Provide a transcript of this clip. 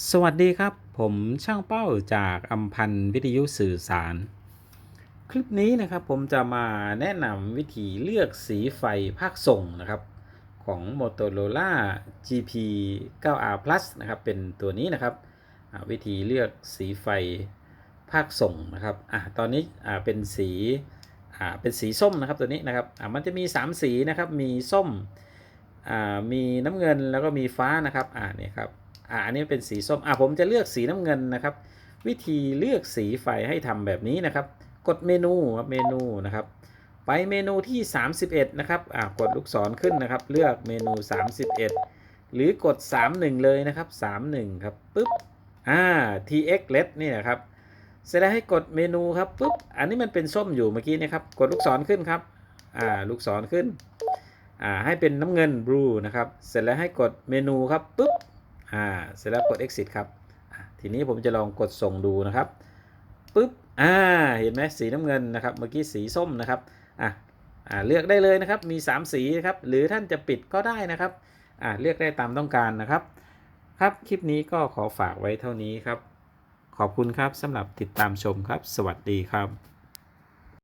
สวัสดีครับ ผมช่างเป้าจากอัมพันธ์วิทยุสื่อสาร คลิปนี้นะครับผมจะมาแนะนำวิธีเลือกสีไฟภาคส่งนะครับ ของ Motorola GP 9R Plus นะครับ เป็นตัวนี้นะครับวิธีเลือกสีไฟภาคส่งนะครับอะตอนนี้อ่าเป็นสีอ่าเป็นสีส้มนะครับตัวนี้นะครับอ่ามันจะมี 3 สีนะครับ มีส้มอ่ามีน้ำเงินแล้วก็มีฟ้านะครับอ่านี่ครับ อ่าอันนี้เป็นสีส้มอ่าผมจะเลือกสีน้ำเงินนะครับ วิธีเลือกสีไฟให้ทำแบบนี้นะครับ กดเมนูครับเมนูนะครับ ไปเมนูที่ 31 นะครับอ่ากดลูกศรขึ้นนะครับ เลือกเมนู 31 หรือกด 31 เลยนะครับ 31 ครับปุ๊บอ่า tx led นี่นะครับเสร็จแล้วให้กดเมนูครับปุ๊บอันนี้มันเป็นส้มอยู่เมื่อกี้นะครับ กดลูกศรขึ้นครับอ่าลูกศรขึ้นอ่าให้เป็นน้ำเงิน blue นะครับ เสร็จแล้วให้กดเมนูครับปุ๊บ อ่าเสร็จแล้วกด exit ครับทีนี้ผมจะลองกดส่งดูนะครับปุ๊บอ่าเห็นไหมสีน้ำเงินนะครับเมื่อกี้สีส้มนะครับอะอ่าเลือกได้เลยนะครับมี 3 สีนะครับหรือท่านจะปิดก็ได้นะครับอ่าเลือกได้ตามต้องการนะครับ ครับคลิปนี้ก็ขอฝากไว้เท่านี้ครับ ขอบคุณครับสำหรับติดตามชมครับ สวัสดีครับ